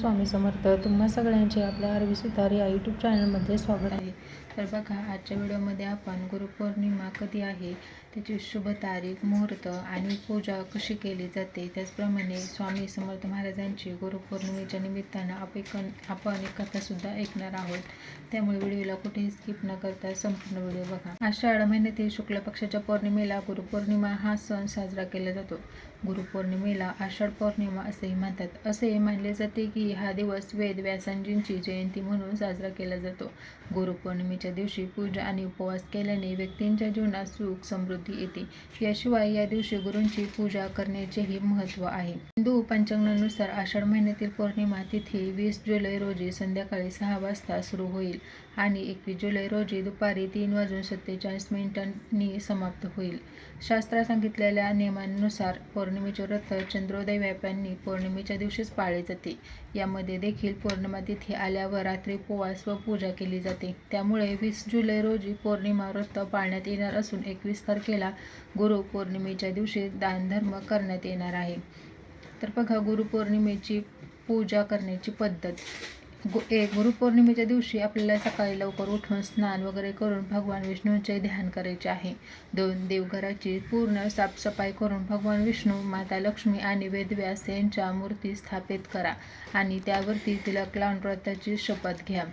स्वामी समर्थ. तुम्हा सगळ्यांचे आपल्या आरवी सुतार या यूट्यूब चॅनलमध्ये स्वागत आहे. तर बघा आजच्या व्हिडिओमध्ये आपण गुरुपौर्णिमा कधी आहे त्याची शुभ तारीख मुहूर्त आणि पूजा कशी केली जाते त्याचप्रमाणे स्वामी समर्थ महाराजांची गुरुपौर्णिमेच्या निमित्तानं आपण आपण एक कथासुद्धा ऐकणार आहोत. त्यामुळे व्हिडिओला कुठेही स्किप न करता संपूर्ण व्हिडिओ बघा. आषाढ महिन्यातील शुक्ल पक्षाच्या पौर्णिमेला गुरुपौर्णिमा हा सण साजरा केला जातो. गुरुपौर्णिमेला आषाढ पौर्णिमा असेही म्हणतात. असे मानले जाते की हा दिवस वेद व्यासांजींची जयंती म्हणून साजरा केला जातो. गुरुपौर्णिमे गुरुपौर्णिमेच्या दिवशी पूजा आणि उपवास केल्याने व्यक्तींच्या जीवनात सुख समृद्धी येते. याशिवाय या दिवशी गुरूंची पूजा करण्याचेही महत्त्व आहे. हिंदू पंचांगानुसार आषाढ महिन्यातील पौर्णिमा तिथी वीस जुलै रोजी संध्याकाळी सहा वाजता सुरू होईल आणि एकवीस जुलै रोजी दुपारी तीन वाजून सत्तेचाळीस मिनिटांनी समाप्त होईल. शास्त्रात सांगितलेल्या नियमांनुसार पौर्णिमेचे व्रत चंद्रोदय व्यापांनी पौर्णिमेच्या दिवशीच पाळले जाते. यामध्ये देखील पौर्णिमा तिथी आल्यावर रात्री उपवास व पूजा केली जाते. त्यामुळे वीस जुलै रोजी पौर्णिमा व्रत पाळण्यात येणार असून एकवीस तारखेला गुरु पौर्णिमेच्या दिवशी दानधर्म करण्यात येणार आहे. तर बघा गुरुपौर्णिमेची पूजा करण्याची पद्धत. गु एक गुरुपौर्णिमेच्या दिवशी आपल्याला सकाळी लवकर उठून स्नान वगैरे करून भगवान विष्णूंचे ध्यान करायचे आहे. दोन देवघराची पूर्ण साफसफाई करून भगवान विष्णू माता लक्ष्मी आणि वेदव्यास यांच्या मूर्ती स्थापित करा आणि त्यावरती तिला लावून व्रताची शपथ घ्या.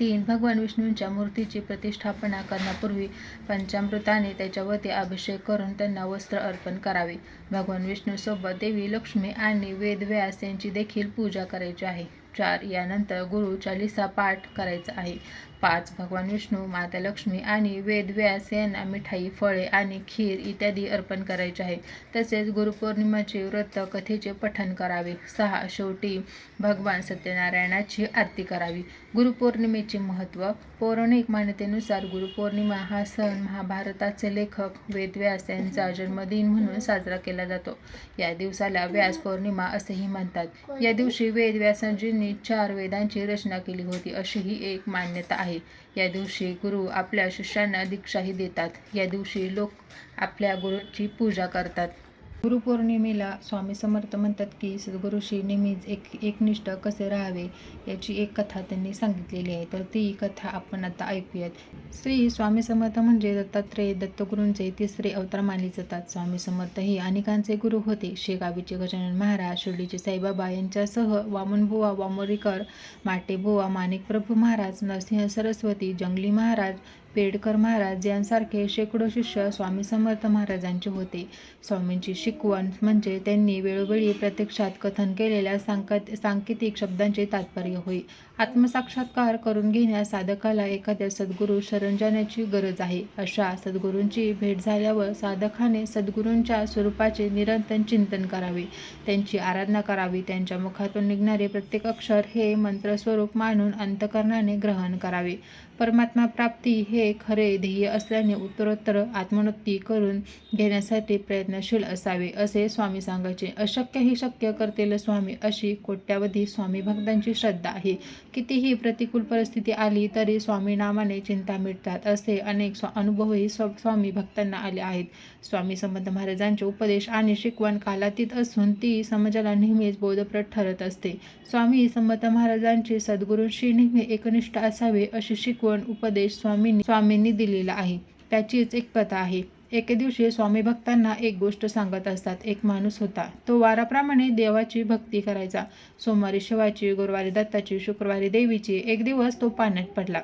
तीन भगवान विष्णूंच्या मूर्तीची प्रतिष्ठापना करण्यापूर्वी पंचामृताने त्याच्यावरती अभिषेक करून त्यांना वस्त्र अर्पण करावे. भगवान विष्णूसोबत देवी लक्ष्मी आणि वेदव्यास यांची देखील पूजा करायची आहे. चार यानंतर गुरु चालिसा पाठ करायचा आहे. पाच भगवान विष्णू माता लक्ष्मी आणि वेद व्यास यांना मिठाई फळे आणि खीर इत्यादी अर्पण करायचे आहे. तसेच गुरुपौर्णिमेचे व्रत कथेचे पठण करावे. सहा शेवटी भगवान सत्यनारायणाची आरती करावी. गुरुपौर्णिमेचे महत्त्व. पौराणिक मान्यतेनुसार गुरुपौर्णिमा हा सण महाभारताचे लेखक वेदव्यास यांचा जन्मदिन म्हणून साजरा केला जातो. या दिवसाला व्यास पौर्णिमा असेही म्हणतात. या दिवशी वेदव्यासांची व्यासांजींनी चार वेदांची रचना केली होती. अशी ही एक मान्यता आहे. या दिवशी गुरु आपल्या शिष्यांना दीक्षाही देतात. या दिवशी लोक आपल्या गुरुची पूजा करतात. गुरुपौर्णिमेला स्वामी समर्थ म्हणतात की सद्गुरूशी नेहमीच एक एकनिष्ठ कसे राहावे याची एक कथा त्यांनी सांगितलेली आहे. तर ती कथा आपण आता ऐकूयात. श्री स्वामी समर्थ म्हणजे दत्तात्रेय दत्तगुरूंचे तिसरे अवतार मानले जातात. स्वामी समर्थ हे अनेकांचे गुरु होते. शेगावीचे गजानन महाराज शिर्डीचे साईबाबा यांच्यासह वामनबुवा वामोरीकर माटेबुवा माणिकप्रभू महाराज नरसिंह सरस्वती जंगली महाराज पेडकर महाराज यांसारखे शेकडो शिष्य स्वामी समर्थ महाराजांचे होते. स्वामींची शिकवण म्हणजे त्यांनी वेळोवेळी प्रत्यक्षात कथन केलेल्या सांकत सांकेतिक शब्दांचे तात्पर्य होय. आत्मसाक्षात्कार करून घेण्यास साधकाला एखाद्या सद्गुरू शरण जाण्याची गरज आहे. अशा सद्गुरूंची भेट झाल्यावर साधकाने सद्गुरूंच्या स्वरूपाचे निरंतर चिंतन करावे. त्यांची आराधना करावी. त्यांच्या मुखातून निघणारे प्रत्येक अक्षर हे मंत्रस्वरूप मानून अंतकरणाने ग्रहण करावे. परमात्मा प्राप्ती हे खरे ध्येय असल्याने उत्तरोत्तर आत्मोन्नती करून घेण्यासाठी प्रयत्नशील असावे असे स्वामी सांगायचे. अशक्य ही शक्य करतील स्वामी अशी कोट्यावधी स्वामी भक्तांची श्रद्धा आहे. कितीही प्रतिकूल परिस्थिती आली तरी स्वामी नामाने चिंता मिटतात असे अनेक स्वा अनुभवही स्व स्वामी भक्तांना आले आहेत. स्वामी संबंध महाराजांचे उपदेश आणि शिकवण कालातीत असून ती समाजाला नेहमीच बोधप्रद ठरत असते. स्वामी संबंध महाराजांचे सद्गुरूंशी नेहमी एकनिष्ठ असावे अशी शिकवण उपदेश स्वामींनी स्वामींनी दिलेला आहे. त्याचीच एक कथा आहे. एके दिवशी स्वामी भक्तांना एक गोष्ट सांगत असतात. एक माणूस होता. तो वाराप्रमाणे देवाची भक्ती करायचा. सोमवारी शिवाची गुरुवारी दत्ताची शुक्रवारी देवीची. एक दिवस तो पाण्यात पडला.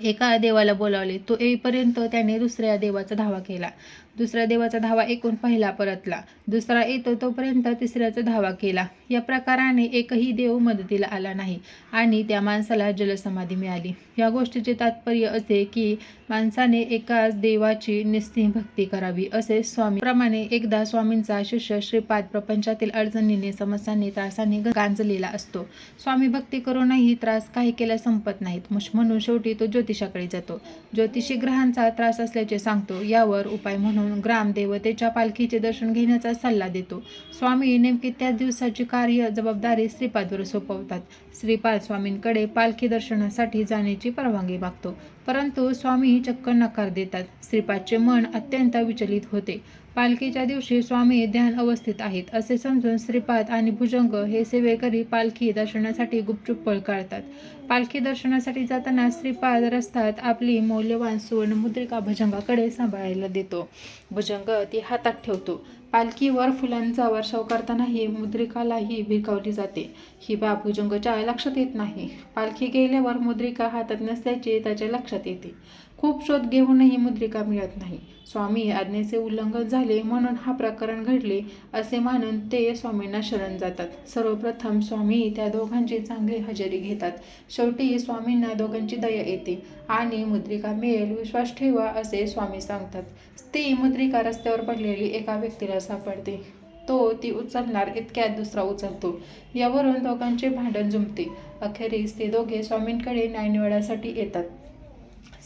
एका देवाला बोलावले. तो येईपर्यंत त्याने दुसऱ्या देवाचा धावा केला. दुसऱ्या देवाचा धावा ऐकून पहिला परतला. दुसरा येतो तोपर्यंत तिसऱ्याचा धावा केला. या प्रकाराने एकही देव मदतीला आला नाही आणि त्या माणसाला जलसमाधी मिळाली. या गोष्टीचे तात्पर्य असे की माणसाने एकाच देवाची निस्सिम भक्ती करावी असे स्वामी प्रमाणे एकदा स्वामींचा शिष्य श्रीपाद प्रपंचातील अडचणीने समस्यांनी त्रासाने गांजलेला असतो. स्वामी भक्ती करूनही त्रास काही केल्या संपत नाहीत. म्हणून शेवटी तो ज्योतिषाकडे जातो. ज्योतिषी ग्रहांचा त्रास असल्याचे सांगतो. यावर उपाय म्हणून म्हणून ग्रामदेवतेच्या पालखीचे दर्शन घेण्याचा सल्ला देतो. स्वामी नेमकी त्याच दिवसाची कार्य जबाबदारी श्रीपादवर सोपवतात. श्रीपाद स्वामींकडे पालखी दर्शनासाठी जाण्याची परवानगी मागतो. परंतु स्वामी चक्क नकार देतात. श्रीपादचे मन अत्यंत विचलित होते. पालखीच्या दिवशी स्वामी ध्यान अवस्थित आहेत असे समजून श्रीपाद आणि भुजंग हे सेवेकरी पालखी दर्शनासाठी गुपचूप पळ काढतात. पालखी दर्शनासाठी जाताना श्रीपाद रस्त्यात आपली मौल्यवान सुवर्ण मुद्रिका भुजंगाकडे सांभाळायला देतो. भुजंग ती हातात ठेवतो. पालखीवर फुलांचा वर्षाव करताना ही मुद्रिकालाही भिरकावली जाते. ही बाब भुजंगच्या लक्षात येत नाही. पालखी गेल्यावर मुद्रिका हातात नसल्याचे त्याच्या लक्षात येते. खूप शोध घेऊनही मुद्रिका मिळत नाही. स्वामी आज्ञेचे उल्लंघन झाले म्हणून हा प्रकरण घडले असे मानून ते स्वामींना शरण जातात. सर्वप्रथम स्वामी त्या दोघांची चांगली हजेरी घेतात. शेवटी स्वामींना दोघांची दया येते आणि मुद्रिका मिळेल विश्वास ठेवा असे स्वामी सांगतात. ती मुद्रिका रस्त्यावर पडलेली एका व्यक्तीला सापडते. तो ती उचलणार इतक्यात दुसरा उचलतो. यावरून दोघांचे भांडण जुमते अखेरीस ते दोघे स्वामींकडे न्यायनिवाड्यासाठी येतात.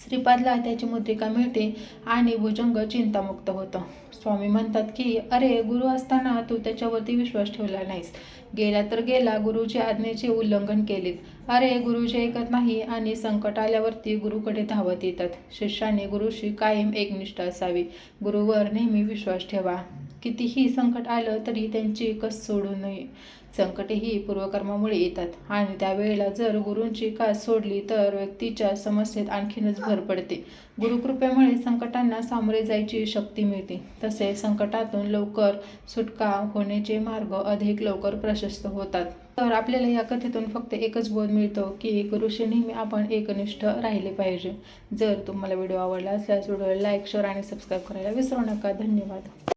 श्रीपादला त्याची मुद्रिका मिळते आणि भुजंग चिंतामुक्त होतं. स्वामी म्हणतात की अरे गुरु असताना तू त्याच्यावरती विश्वास ठेवला नाहीस. गेला तर गेला गुरुजी आज्ञेचे उल्लंघन केलेत. अरे गुरुचे ऐकत नाही आणि संकट आल्यावरती गुरुकडे धावत येतात. शिष्याने गुरुशी कायम एकनिष्ठ असावी. गुरुवर नेहमी विश्वास ठेवा. कितीही संकट आलं तरी त्यांची कस सोडू नये. संकटे ही पूर्वकर्मामुळे येतात आणि त्यावेळेला जर गुरूंची कास सोडली तर व्यक्तीच्या समस्येत आणखीनच भर पडते. गुरुकृपेमुळे संकटांना सामोरे जायची शक्ती मिळते. तसे संकटातून लवकर सुटका होण्याचे मार्ग अधिक लवकर प्रशस्त होतात. तर आपल्याला या कथेतून फक्त एकच बोध मिळतो की गुरुशी नेहमी आपण एकनिष्ठ राहिले पाहिजे. जर तुम्हाला व्हिडिओ आवडला असल्यास व्हिडिओला लाईक शेअर आणि सबस्क्राईब करायला विसरू नका. धन्यवाद.